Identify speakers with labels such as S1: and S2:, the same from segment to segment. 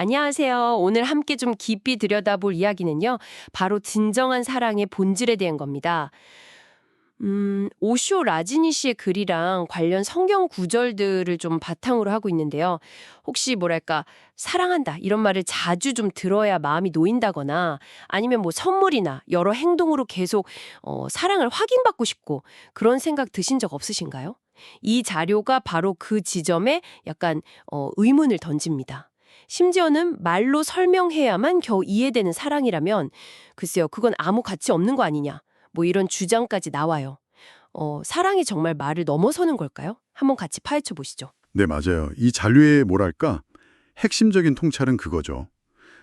S1: 안녕하세요. 오늘 함께 좀 깊이 들여다볼 이야기는요. 바로 진정한 사랑의 본질에 대한 겁니다. 음, 오쇼 라지니 씨의 글이랑 관련 성경 구절들을 좀 바탕으로 하고 있는데요. 혹시 뭐랄까, 사랑한다 이런 말을 자주 좀 들어야 마음이 놓인다거나 아니면 뭐 선물이나 여러 행동으로 계속 어, 사랑을 확인받고 싶고 그런 생각 드신 적 없으신가요? 이 자료가 바로 그 지점에 약간 어, 의문을 던집니다. 심지어는 말로 설명해야만 겨우 이해되는 사랑이라면 글쎄요, 그건 아무 가치 없는 거 아니냐. 뭐 이런 주장까지 나와요. 어, 사랑이 정말 말을 넘어서는 걸까요? 한번 같이 파헤쳐 보시죠.
S2: 네, 맞아요. 이 잔류의 뭐랄까 핵심적인 통찰은 그거죠.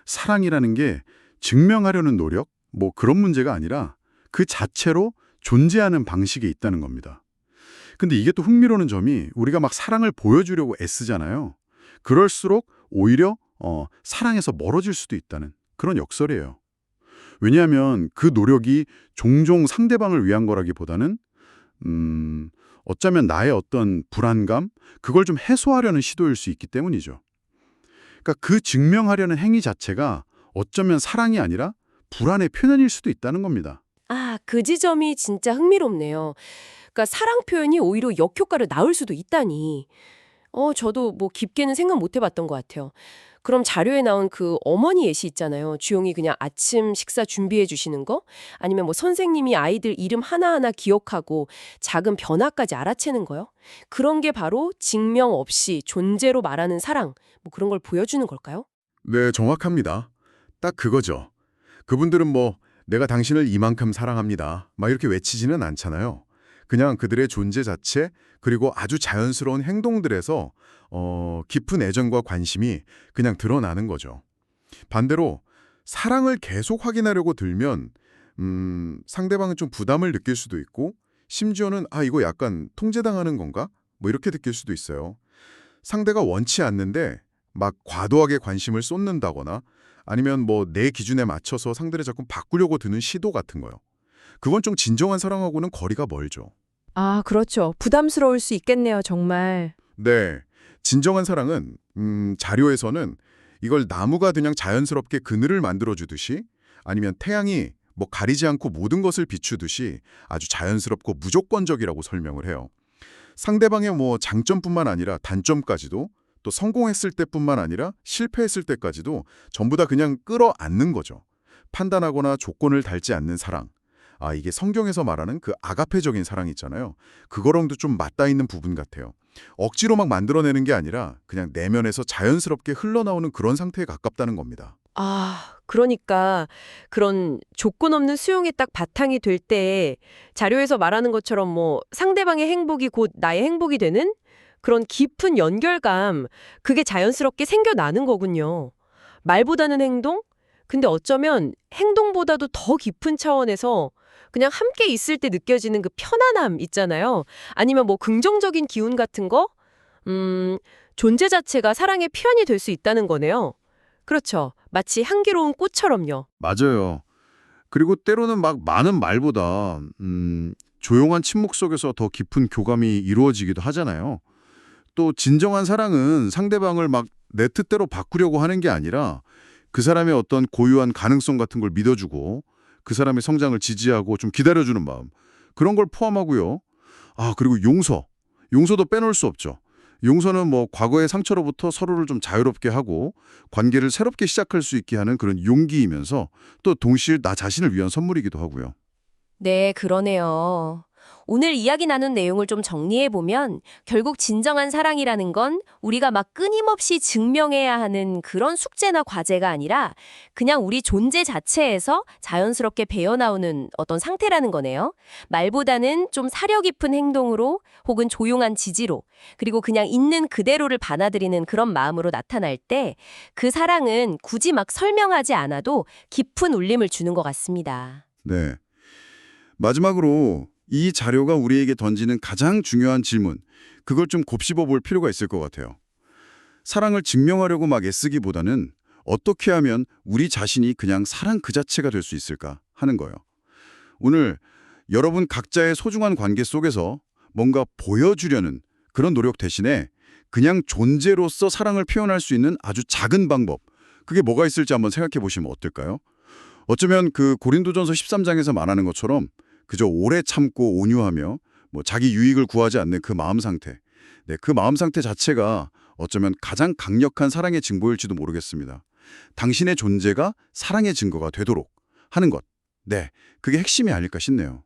S2: 사랑이라는 게 증명하려는 노력, 뭐 그런 문제가 아니라 그 자체로 존재하는 방식에 있다는 겁니다. 근데 이게 또 흥미로운 점이 우리가 막 사랑을 보여주려고 애쓰잖아요. 그럴수록 오히려 어, 사랑에서 멀어질 수도 있다는 그런 역설이에요. 왜냐하면 그 노력이 종종 상대방을 위한 거라기보다는 음, 어쩌면 나의 어떤 불안감, 그걸 좀 해소하려는 시도일 수 있기 때문이죠. 그러니까 그 증명하려는 행위 자체가 어쩌면 사랑이 아니라 불안의 표현일 수도 있다는 겁니다.
S1: 아, 그 지점이 진짜 흥미롭네요. 그러니까 사랑 표현이 오히려 역효과를 낳을 수도 있다니. 어, 저도 뭐 깊게는 생각 못 해봤던 것 같아요. 그럼 자료에 나온 그 어머니 예시 있잖아요. 주용이 그냥 아침 식사 준비해 주시는 거? 아니면 뭐 선생님이 아이들 이름 하나하나 기억하고 작은 변화까지 알아채는 거요? 그런 게 바로 증명 없이 존재로 말하는 사랑, 뭐 그런 걸 보여주는 걸까요?
S2: 네, 정확합니다. 딱 그거죠. 그분들은 뭐 내가 당신을 이만큼 사랑합니다. 막 이렇게 외치지는 않잖아요. 그냥 그들의 존재 자체 그리고 아주 자연스러운 행동들에서 어, 깊은 애정과 관심이 그냥 드러나는 거죠. 반대로 사랑을 계속 확인하려고 들면 음, 상대방은 좀 부담을 느낄 수도 있고 심지어는 아 이거 약간 통제당하는 건가? 뭐 이렇게 느낄 수도 있어요. 상대가 원치 않는데 막 과도하게 관심을 쏟는다거나 아니면 뭐 내 기준에 맞춰서 상대를 자꾸 바꾸려고 드는 시도 같은 거요. 그건 좀 진정한 사랑하고는 거리가 멀죠.
S3: 아, 그렇죠. 부담스러울 수 있겠네요, 정말.
S2: 네. 진정한 사랑은 음, 자료에서는 이걸 나무가 그냥 자연스럽게 그늘을 만들어주듯이 아니면 태양이 뭐 가리지 않고 모든 것을 비추듯이 아주 자연스럽고 무조건적이라고 설명을 해요. 상대방의 뭐 장점뿐만 아니라 단점까지도 또 성공했을 때뿐만 아니라 실패했을 때까지도 전부 다 그냥 끌어안는 거죠. 판단하거나 조건을 달지 않는 사랑. 아, 이게 성경에서 말하는 그 아가페적인 사랑 있잖아요. 그거랑도 좀 맞닿아 있는 부분 같아요. 억지로 막 만들어내는 게 아니라 그냥 내면에서 자연스럽게 흘러나오는 그런 상태에 가깝다는 겁니다.
S3: 아, 그러니까 그런 조건 없는 수용이 딱 바탕이 될 때 자료에서 말하는 것처럼 뭐 상대방의 행복이 곧 나의 행복이 되는 그런 깊은 연결감, 그게 자연스럽게 생겨나는 거군요. 말보다는 행동? 근데 어쩌면 행동보다도 더 깊은 차원에서 그냥 함께 있을 때 느껴지는 그 편안함 있잖아요. 아니면 뭐 긍정적인 기운 같은 거? 음, 존재 자체가 사랑의 표현이 될 수 있다는 거네요. 그렇죠. 마치 향기로운 꽃처럼요.
S2: 맞아요. 그리고 때로는 막 많은 말보다 음, 조용한 침묵 속에서 더 깊은 교감이 이루어지기도 하잖아요. 또 진정한 사랑은 상대방을 막 내 뜻대로 바꾸려고 하는 게 아니라 그 사람의 어떤 고유한 가능성 같은 걸 믿어주고 그 사람의 성장을 지지하고 좀 기다려주는 마음 그런 걸 포함하고요. 아 그리고 용서, 용서도 빼놓을 수 없죠. 용서는 뭐 과거의 상처로부터 서로를 좀 자유롭게 하고 관계를 새롭게 시작할 수 있게 하는 그런 용기이면서 또 동시에 나 자신을 위한 선물이기도 하고요.
S1: 네, 그러네요. 오늘 이야기 나눈 내용을 좀 정리해보면 결국 진정한 사랑이라는 건 우리가 막 끊임없이 증명해야 하는 그런 숙제나 과제가 아니라 그냥 우리 존재 자체에서 자연스럽게 배어나오는 어떤 상태라는 거네요. 말보다는 좀 사려 깊은 행동으로 혹은 조용한 지지로 그리고 그냥 있는 그대로를 받아들이는 그런 마음으로 나타날 때 그 사랑은 굳이 막 설명하지 않아도 깊은 울림을 주는 것 같습니다.
S2: 네. 마지막으로 이 자료가 우리에게 던지는 가장 중요한 질문, 그걸 좀 곱씹어 볼 필요가 있을 것 같아요. 사랑을 증명하려고 막 애쓰기보다는 어떻게 하면 우리 자신이 그냥 사랑 그 자체가 될 수 있을까 하는 거예요. 오늘 여러분 각자의 소중한 관계 속에서 뭔가 보여주려는 그런 노력 대신에 그냥 존재로서 사랑을 표현할 수 있는 아주 작은 방법, 그게 뭐가 있을지 한번 생각해 보시면 어떨까요? 어쩌면 그 고린도전서 13장에서 말하는 것처럼 그저 오래 참고 온유하며 뭐 자기 유익을 구하지 않는 그 마음 상태. 네, 그 마음 상태 자체가 어쩌면 가장 강력한 사랑의 증거일지도 모르겠습니다. 당신의 존재가 사랑의 증거가 되도록 하는 것. 네, 그게 핵심이 아닐까 싶네요.